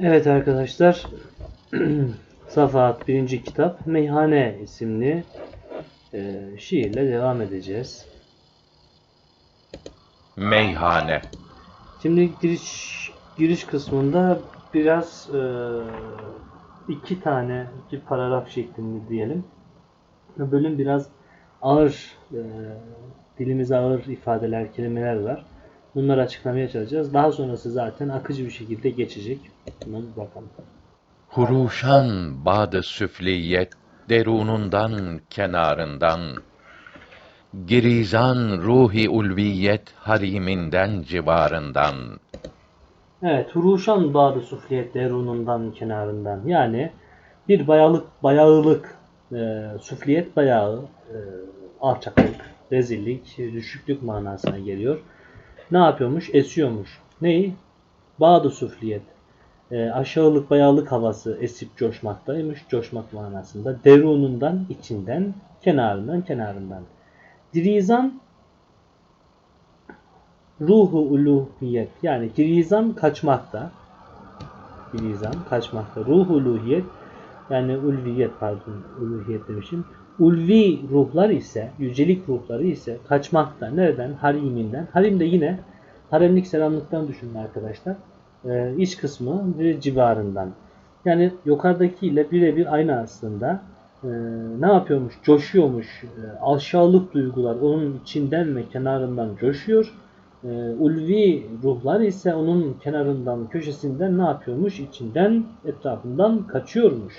Evet arkadaşlar. Safahat 1. kitap Meyhane isimli e, şiirle devam edeceğiz. Meyhane. Şimdi giriş giriş kısmında biraz e, iki tane iki paragraf şeklinde diyelim. Bölüm biraz ağır e, dilimize ağır ifadeler, kelimeler var. Bunları açıklamaya çalışacağız. Daha sonrası zaten akıcı bir şekilde geçecek. Bir bakalım. Huruşan badı süfliyet derunundan kenarından Girizan ruhi ulviyet hariminden civarından Evet, Huruşan Bağdı Sufliyet Derunundan kenarından yani bir bayalık, bayağılık, e, sufliyet bayağı, e, alçaklık, rezillik, düşüklük manasına geliyor. Ne yapıyormuş? Esiyormuş. Neyi? Bağdı Sufliyet. E, aşağılık, bayağılık havası esip coşmaktaymış. Coşmak manasında. Derunundan, içinden, kenarından, kenarından. Dirizan ruhu uluhiyet yani girizan kaçmakta. Girizan kaçmakta. Ruhu uluhiyet yani ulviyet pardon uluhiyet demişim. Ulvi ruhlar ise, yücelik ruhları ise kaçmakta. Nereden? Hariminden. Harim de yine haremlik selamlıktan düşünün arkadaşlar. Ee, iç kısmı ve civarından. Yani yukarıdaki ile birebir aynı aslında. Ee, ne yapıyormuş? Coşuyormuş. Ee, aşağılık duygular onun içinden ve kenarından coşuyor. Ee, ulvi ruhlar ise onun kenarından, köşesinden ne yapıyormuş? İçinden, etrafından kaçıyormuş.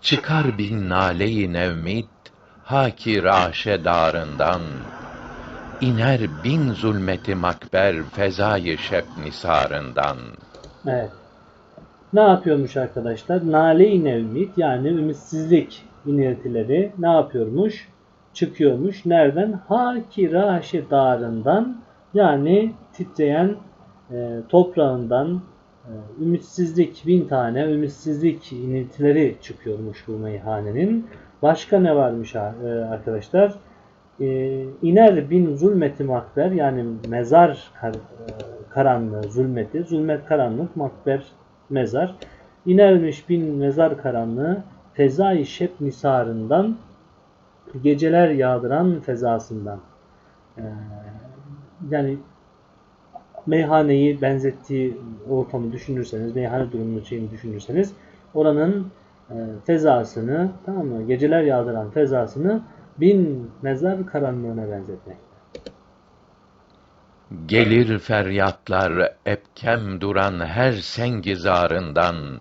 Çıkar bin nale-i nevmid haki raşe darından iner bin zulmeti makber fezayı şep nisarından Evet. Ne yapıyormuş arkadaşlar? Nale-i nevmit yani ümitsizlik iniltileri ne yapıyormuş? Çıkıyormuş. Nereden? Haki raşe darından yani titreyen e, toprağından e, ümitsizlik bin tane ümitsizlik iniltileri çıkıyormuş bu meyhanenin. Başka ne varmış e, arkadaşlar? E, iner bin zulmeti makber yani mezar kar- e, karanlığı zulmeti. Zulmet karanlık makber mezar. İnermiş bin mezar karanlığı fezai şep nisarından geceler yağdıran fezasından. E, yani meyhaneyi benzettiği ortamı düşünürseniz, meyhane durumunu şeyini düşünürseniz oranın e, fezasını, tamam mı? Geceler yağdıran fezasını bin mezar karanlığına benzetmek. Gelir feryatlar epkem duran her sengizarından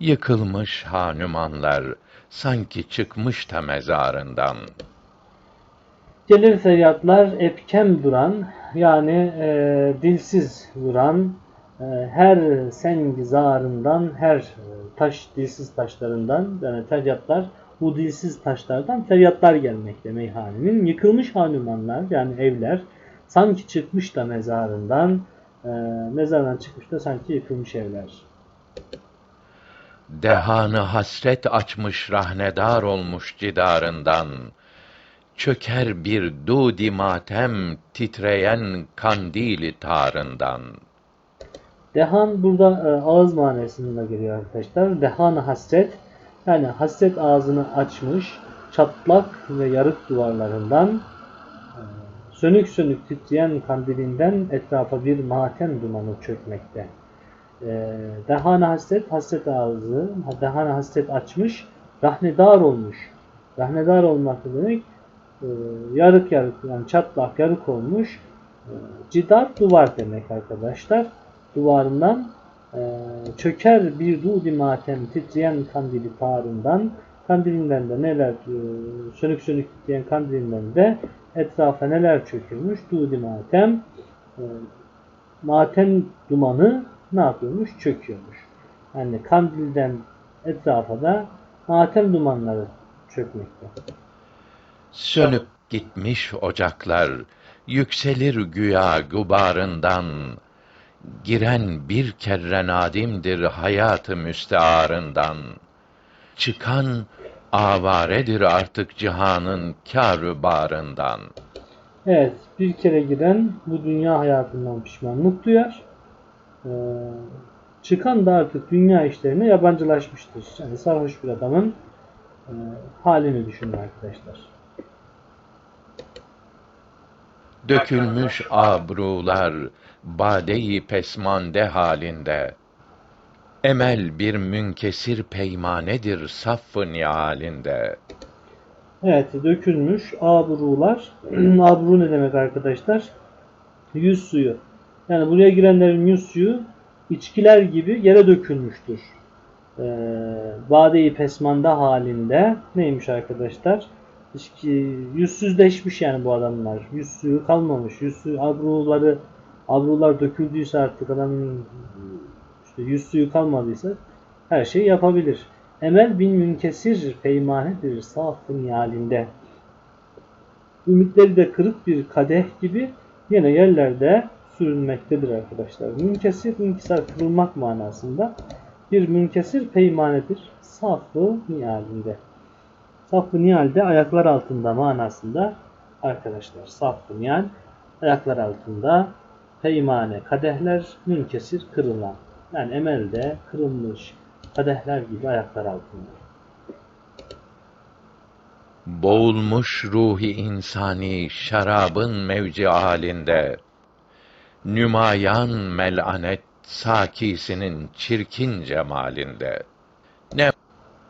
Yıkılmış hanümanlar sanki çıkmış da mezarından Gelir feryatlar epkem duran yani e, dilsiz duran e, her sengizarından her taş dilsiz taşlarından yani feryatlar bu dilsiz taşlardan feryatlar gelmekte meyhanenin. Yıkılmış hanumanlar yani evler sanki çıkmış da mezarından e, mezardan çıkmış da sanki yıkılmış evler. Dehanı hasret açmış rahnedar olmuş cidarından Çöker bir dudi matem titreyen kandili tarından Dehan burada e, ağız manasında geliyor arkadaşlar. Dehan hasret yani hasret ağzını açmış çatlak ve yarık duvarlarından e, sönük sönük titreyen kandilinden etrafa bir matem dumanı çökmekte. E, Dehan hasret hasret ağzı dehan hasret açmış rahnedar olmuş. Rahnedar olmak demek? E, yarık yarık yani çatlak yarık olmuş. Cidar duvar demek arkadaşlar duvarından çöker bir dudi matem titreyen kandili tarından kandilinden de neler e, sönük sönük titreyen kandilinden de etrafa neler çökülmüş dudi matem e, matem dumanı ne yapıyormuş? Çöküyormuş. Yani kandilden etrafa da matem dumanları çökmekte. Sönüp gitmiş ocaklar yükselir güya gubarından giren bir kere nadimdir hayatı müstearından çıkan avaredir artık cihanın kârü barından Evet, bir kere giren bu dünya hayatından pişmanlık duyar. Ee, çıkan da artık dünya işlerine yabancılaşmıştır. Yani sarhoş bir adamın e, halini düşünün arkadaşlar. Dökülmüş abrular badeyi pesmande halinde. Emel bir münkesir peymanedir saffı nihalinde. Evet dökülmüş abrular. Abru ne demek arkadaşlar? Yüz suyu. Yani buraya girenlerin yüz suyu içkiler gibi yere dökülmüştür. Ee, Bade-i pesmanda halinde neymiş arkadaşlar? İçki, yüzsüzleşmiş yani bu adamlar. Yüz suyu kalmamış. Yüz suyu abruları abrular döküldüyse artık adamın işte yüz suyu kalmadıysa her şeyi yapabilir. Emel bin münkesir peymanedir safın halinde. Ümitleri de kırık bir kadeh gibi yine yerlerde sürünmektedir arkadaşlar. Münkesir, inkisar kırılmak manasında. Bir münkesir peymanedir. Safı nihalinde. Safı nihalde ayaklar altında manasında arkadaşlar. Safı nihal ayaklar altında peymane kadehler münkesir kırılan. Yani emelde kırılmış kadehler gibi ayaklar altında. Boğulmuş ruhi insani şarabın mevci halinde. Nümayan melanet sakisinin çirkin cemalinde. Ne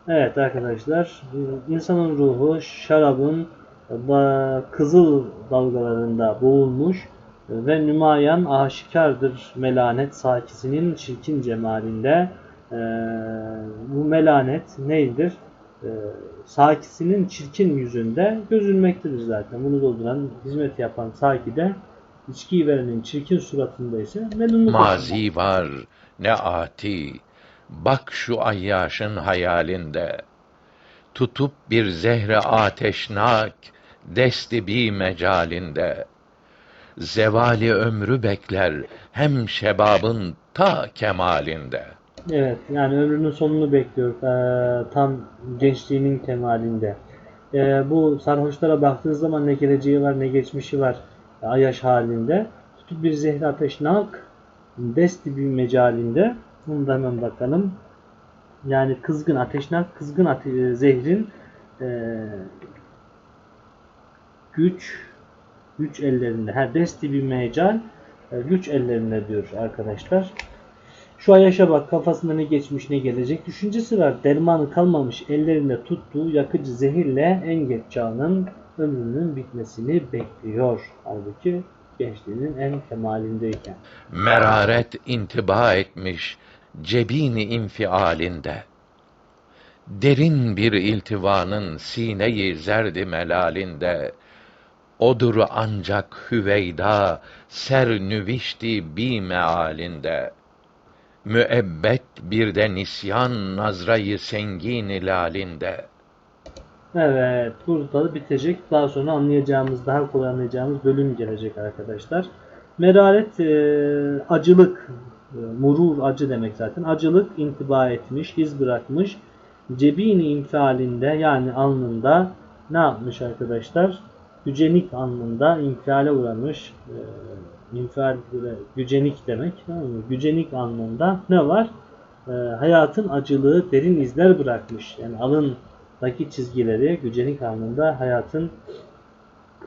Evet arkadaşlar, insanın ruhu şarabın da kızıl dalgalarında boğulmuş ve nümayan aşikardır melanet sakisinin çirkin cemalinde. Ee, bu melanet neydir? Ee, sakisinin çirkin yüzünde gözülmektedir zaten. Bunu dolduran, hizmet yapan sakide içkiyi verenin çirkin suratında ise melunluk mazi var ne ati. Bak şu ayyaşın hayalinde. Tutup bir zehre ateşnak desti bir mecalinde. Zevali ömrü bekler hem şebabın ta kemalinde. Evet yani ömrünün sonunu bekliyor eee, tam gençliğinin kemalinde. Eee, bu sarhoşlara baktığınız zaman ne geleceği var ne geçmişi var ayaş halinde. Tutup bir zehri ateşnak desti bir mecalinde. Bunu da hemen bakalım. Yani kızgın ateşnak kızgın ate- zehrin eee, güç güç ellerinde. Her desti bir mecal e, güç ellerinde diyor arkadaşlar. Şu Ayaş'a bak kafasında ne geçmiş ne gelecek düşüncesi var. Dermanı kalmamış ellerinde tuttuğu yakıcı zehirle en geç çağının ömrünün bitmesini bekliyor. Halbuki gençliğinin en kemalindeyken. Meraret intiba etmiş cebini infialinde. Derin bir iltivanın sineyi zerdi melalinde. Odur ancak Hüveyda ser nüvişti bi mealinde. Müebbet bir de nisyan nazrayı sengin lalinde. Evet burada bitecek. Daha sonra anlayacağımız, daha kolay anlayacağımız bölüm gelecek arkadaşlar. Meraret e, acılık, e, murur acı demek zaten. Acılık intiba etmiş, iz bırakmış. Cebini infialinde yani alnında ne yapmış arkadaşlar? Gücenik alnında infiale uğramış. E, gücenik demek. tamam mı? Gücenik alnında ne var? E, hayatın acılığı derin izler bırakmış. Yani alındaki çizgileri gücenik alnında hayatın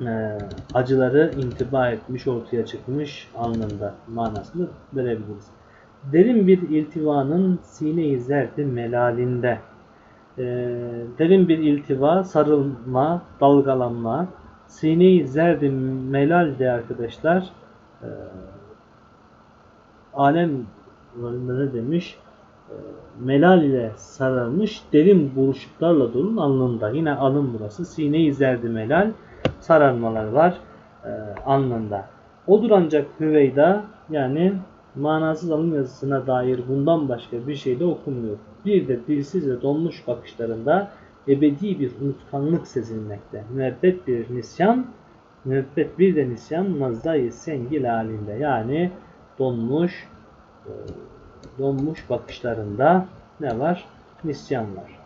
e, acıları intiba etmiş, ortaya çıkmış alnında manasını verebiliriz. Derin bir iltivanın sine-i zerdi melalinde. E, derin bir iltiva, sarılma, dalgalanma. Sine-i zerdi melal de arkadaşlar e, alem ne demiş? E, melal ile sararmış derin buruşuklarla dolu alnında. Yine alın burası. Sine-i zerdi melal sararmalar var e, alnında. Odur ancak Hüveyda yani manasız alın yazısına dair bundan başka bir şey de okunmuyor. Bir de dilsiz ve donmuş bakışlarında ebedi bir unutkanlık sezilmekte. Müebbet bir nisyan, müebbet bir de nisyan nazdayı sengil halinde. Yani donmuş, e, donmuş bakışlarında ne var? Nisyan var.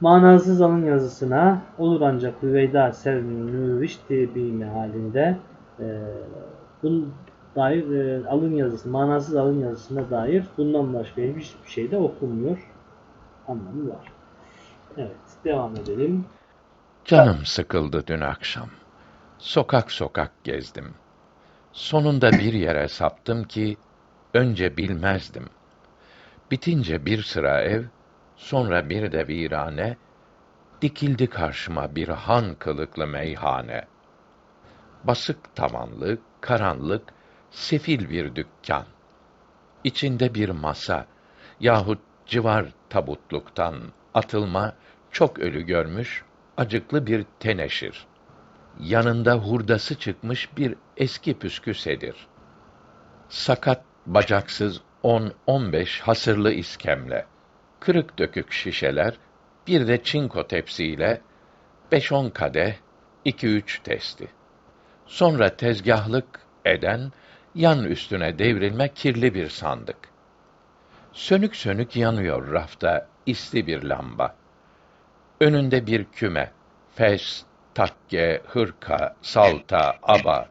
Manasız alın yazısına olur ancak Hüveyda Sevnüvişti bir halinde e, bunun dair e, alın yazısı, manasız alın yazısına dair bundan başka hiçbir şey de okunmuyor anlamı var. Evet, devam edelim. Canım sıkıldı dün akşam. Sokak sokak gezdim. Sonunda bir yere saptım ki önce bilmezdim. Bitince bir sıra ev, sonra bir de virane, dikildi karşıma bir han kılıklı meyhane. Basık tavanlı, karanlık, sefil bir dükkan. İçinde bir masa yahut civar tabutluktan atılma çok ölü görmüş acıklı bir teneşir. Yanında hurdası çıkmış bir eski püskü sedir. Sakat, bacaksız on, on beş hasırlı iskemle, kırık dökük şişeler, bir de çinko tepsiyle, beş on kadeh, iki üç testi. Sonra tezgahlık eden, yan üstüne devrilme kirli bir sandık. Sönük sönük yanıyor rafta isli bir lamba. Önünde bir küme, fes, takke, hırka, salta, aba.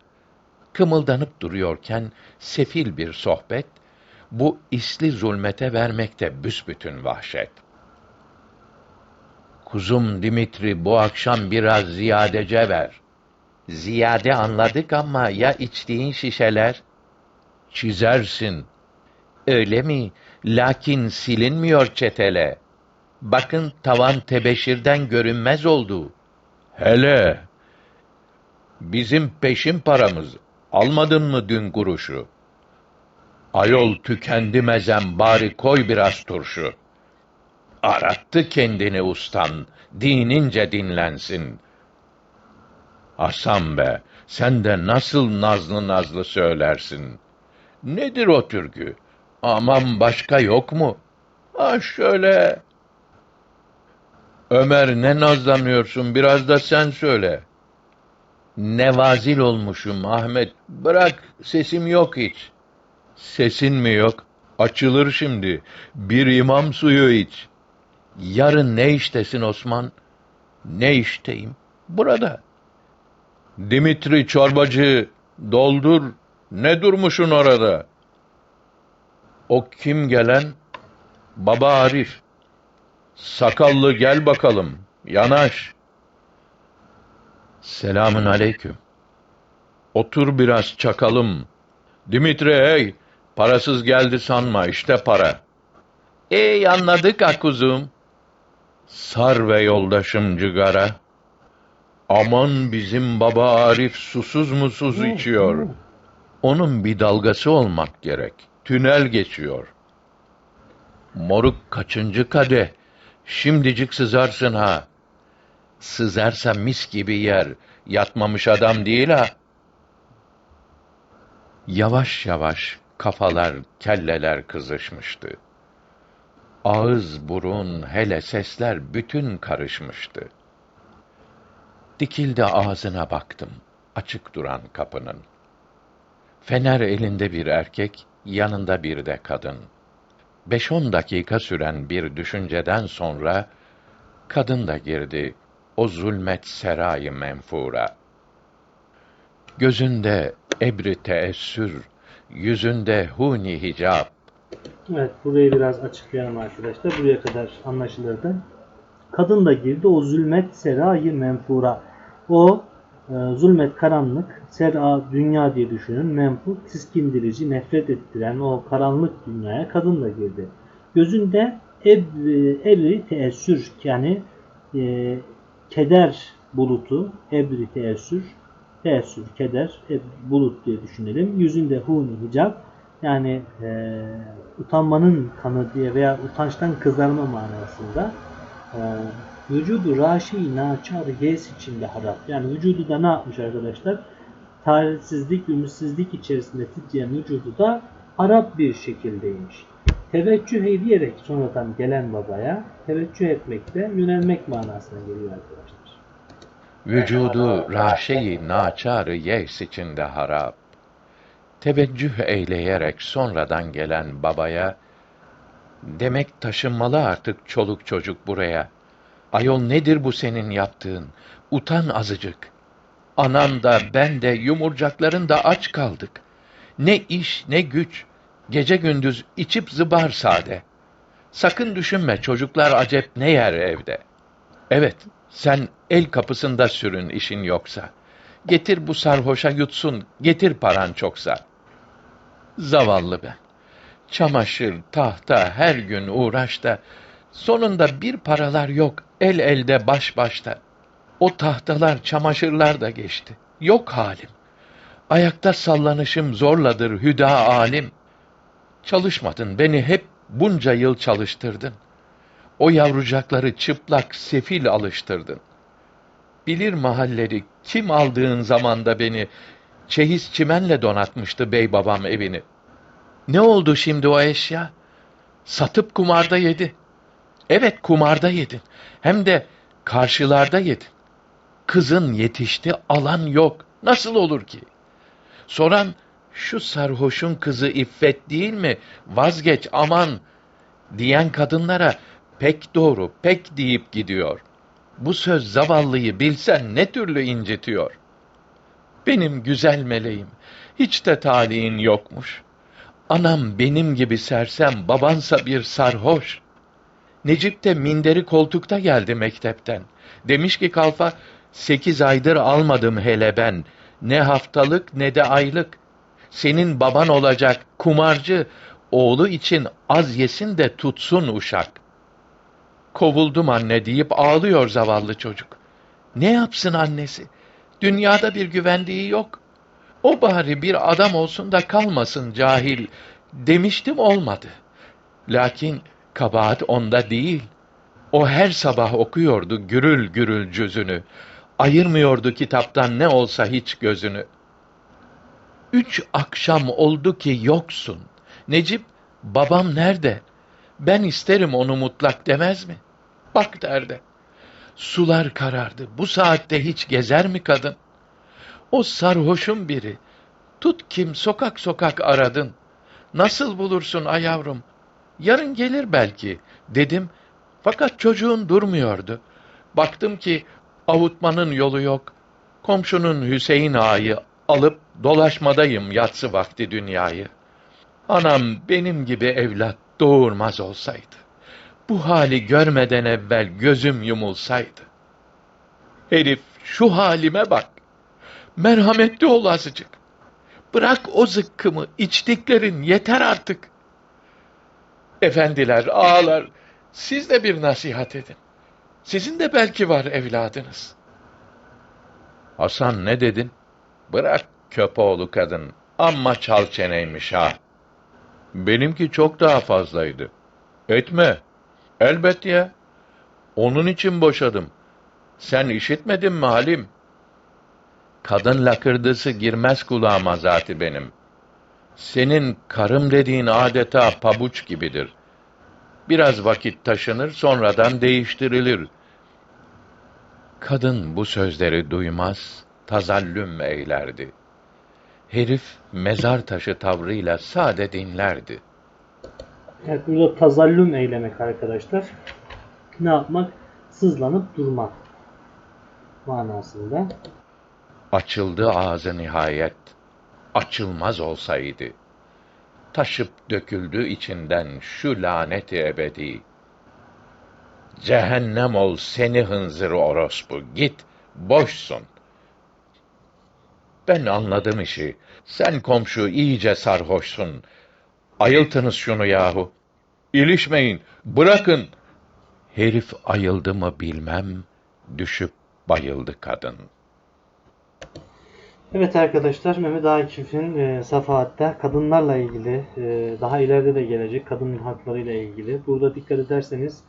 Kımıldanıp duruyorken sefil bir sohbet, bu isli zulmete vermekte büsbütün vahşet. Kuzum Dimitri bu akşam biraz ziyadece ver. Ziyade anladık ama ya içtiğin şişeler? Çizersin. Öyle mi? Lakin silinmiyor çetele. Bakın tavan tebeşirden görünmez oldu. Hele! Bizim peşin paramız. Almadın mı dün kuruşu? Ayol tükendi mezem bari koy biraz turşu. Arattı kendini ustan, dinince dinlensin. Hasan be, sen de nasıl nazlı nazlı söylersin. Nedir o türkü? Aman başka yok mu? Ha şöyle. Ömer ne nazlanıyorsun biraz da sen söyle. Nevazil olmuşum Ahmet. Bırak sesim yok hiç. Sesin mi yok? Açılır şimdi. Bir imam suyu iç. Yarın ne iştesin Osman? Ne işteyim? Burada. Dimitri çorbacı doldur. Ne durmuşun orada? O kim gelen? Baba Arif. Sakallı gel bakalım. Yanaş. Selamün aleyküm. Otur biraz çakalım. Dimitri hey, parasız geldi sanma işte para. Ey anladık akuzum. Sar ve yoldaşım cigara. Aman bizim baba Arif susuz musuz içiyor. Onun bir dalgası olmak gerek. Tünel geçiyor. Moruk kaçıncı kadeh? Şimdicik sızarsın ha. Sızarsa mis gibi yer. Yatmamış adam değil ha. Yavaş yavaş kafalar, kelleler kızışmıştı. Ağız, burun, hele sesler bütün karışmıştı. Dikildi ağzına baktım, açık duran kapının. Fener elinde bir erkek, yanında bir de kadın. Beş on dakika süren bir düşünceden sonra, kadın da girdi o zulmet serayı menfura. Gözünde ebri teessür, yüzünde huni hicap, Evet, burayı biraz açıklayalım arkadaşlar. Buraya kadar anlaşılırdı. Kadın da girdi o zulmet serayı menfura. O zulmet karanlık, sera dünya diye düşünün. Menfur tiskindirici, nefret ettiren o karanlık dünyaya kadın da girdi. Gözünde ebri, ebri teessür yani e, keder bulutu, ebri teessür, teessür, keder, eb- bulut diye düşünelim. Yüzünde huni hicap yani e, utanmanın kanı diye veya utançtan kızarma manasında e, vücudu raşi naçar yes içinde harap. Yani vücudu da ne yapmış arkadaşlar? Talihsizlik, ümitsizlik içerisinde titreyen vücudu da harap bir şekildeymiş. Teveccüh ediyerek sonradan gelen babaya teveccüh etmekte yönelmek manasına geliyor arkadaşlar. vücudu raşeyi naçarı yes içinde harap. Teveccüh eyleyerek sonradan gelen babaya, demek taşınmalı artık çoluk çocuk buraya. Ayol nedir bu senin yaptığın? Utan azıcık. Anan da ben de yumurcakların da aç kaldık. Ne iş ne güç. Gece gündüz içip zıbar sade. Sakın düşünme çocuklar acep ne yer evde. Evet, sen el kapısında sürün işin yoksa. Getir bu sarhoşa yutsun, getir paran çoksa. Zavallı ben. Çamaşır, tahta, her gün uğraşta. Sonunda bir paralar yok, el elde baş başta. O tahtalar, çamaşırlar da geçti. Yok halim. Ayakta sallanışım zorladır hüda alim. Çalışmadın, beni hep bunca yıl çalıştırdın. O yavrucakları çıplak, sefil alıştırdın. Bilir mahalleri, kim aldığın zamanda beni, çeyiz çimenle donatmıştı bey babam evini. Ne oldu şimdi o eşya? Satıp kumarda yedi. Evet kumarda yedin. Hem de karşılarda yedin. Kızın yetişti, alan yok. Nasıl olur ki? Soran, şu sarhoşun kızı iffet değil mi? Vazgeç aman diyen kadınlara pek doğru, pek deyip gidiyor. Bu söz zavallıyı bilsen ne türlü incitiyor. Benim güzel meleğim, hiç de talihin yokmuş. Anam benim gibi sersem, babansa bir sarhoş. Necip de minderi koltukta geldi mektepten. Demiş ki kalfa, sekiz aydır almadım hele ben. Ne haftalık ne de aylık. Senin baban olacak kumarcı, oğlu için az yesin de tutsun uşak. Kovuldum anne deyip ağlıyor zavallı çocuk. Ne yapsın annesi? Dünyada bir güvendiği yok. O bari bir adam olsun da kalmasın cahil. Demiştim olmadı. Lakin kabahat onda değil. O her sabah okuyordu gürül gürül cüzünü. Ayırmıyordu kitaptan ne olsa hiç gözünü. Üç akşam oldu ki yoksun. Necip, babam nerede? Ben isterim onu mutlak demez mi? Bak derde. Sular karardı. Bu saatte hiç gezer mi kadın? O sarhoşun biri. Tut kim sokak sokak aradın. Nasıl bulursun ay yavrum? Yarın gelir belki dedim. Fakat çocuğun durmuyordu. Baktım ki avutmanın yolu yok. Komşunun Hüseyin ağayı alıp dolaşmadayım yatsı vakti dünyayı. Anam benim gibi evlat doğurmaz olsaydı. Bu hali görmeden evvel gözüm yumulsaydı. Herif şu halime bak. Merhametli ol azıcık. Bırak o zıkkımı, içtiklerin yeter artık. Efendiler, ağalar, siz de bir nasihat edin. Sizin de belki var evladınız. Hasan ne dedin? Bırak köpoğlu kadın. Amma çal çeneymiş ha. Benimki çok daha fazlaydı. Etme. Elbet ya. Onun için boşadım. Sen işitmedin mi Halim? Kadın lakırdısı girmez kulağıma zati benim. Senin karım dediğin adeta pabuç gibidir. Biraz vakit taşınır, sonradan değiştirilir. Kadın bu sözleri duymaz, tazallüm eylerdi. Herif mezar taşı tavrıyla sade dinlerdi. Evet burada tazallüm eylemek arkadaşlar. Ne yapmak? Sızlanıp durmak manasında. Açıldı ağzı nihayet. Açılmaz olsaydı. Taşıp döküldü içinden şu laneti ebedi. Cehennem ol seni hınzır orospu. Git, boşsun. Ben anladım işi. Sen komşu iyice sarhoşsun. Ayıltınız şunu yahu. İlişmeyin, bırakın. Herif ayıldı mı bilmem, düşüp bayıldı kadın. Evet arkadaşlar Mehmet Akif'in e, Safahat'ta kadınlarla ilgili e, daha ileride de gelecek kadın haklarıyla ilgili. Burada dikkat ederseniz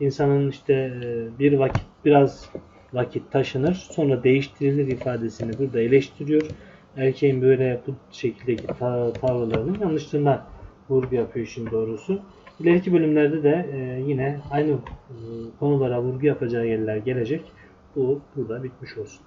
insanın işte e, bir vakit biraz vakit taşınır sonra değiştirilir ifadesini burada eleştiriyor. Erkeğin böyle bu şekildeki ta- tavırlarının yanlışlığına vurgu yapıyor işin doğrusu. İleriki bölümlerde de e, yine aynı e, konulara vurgu yapacağı yerler gelecek. Bu burada bitmiş olsun.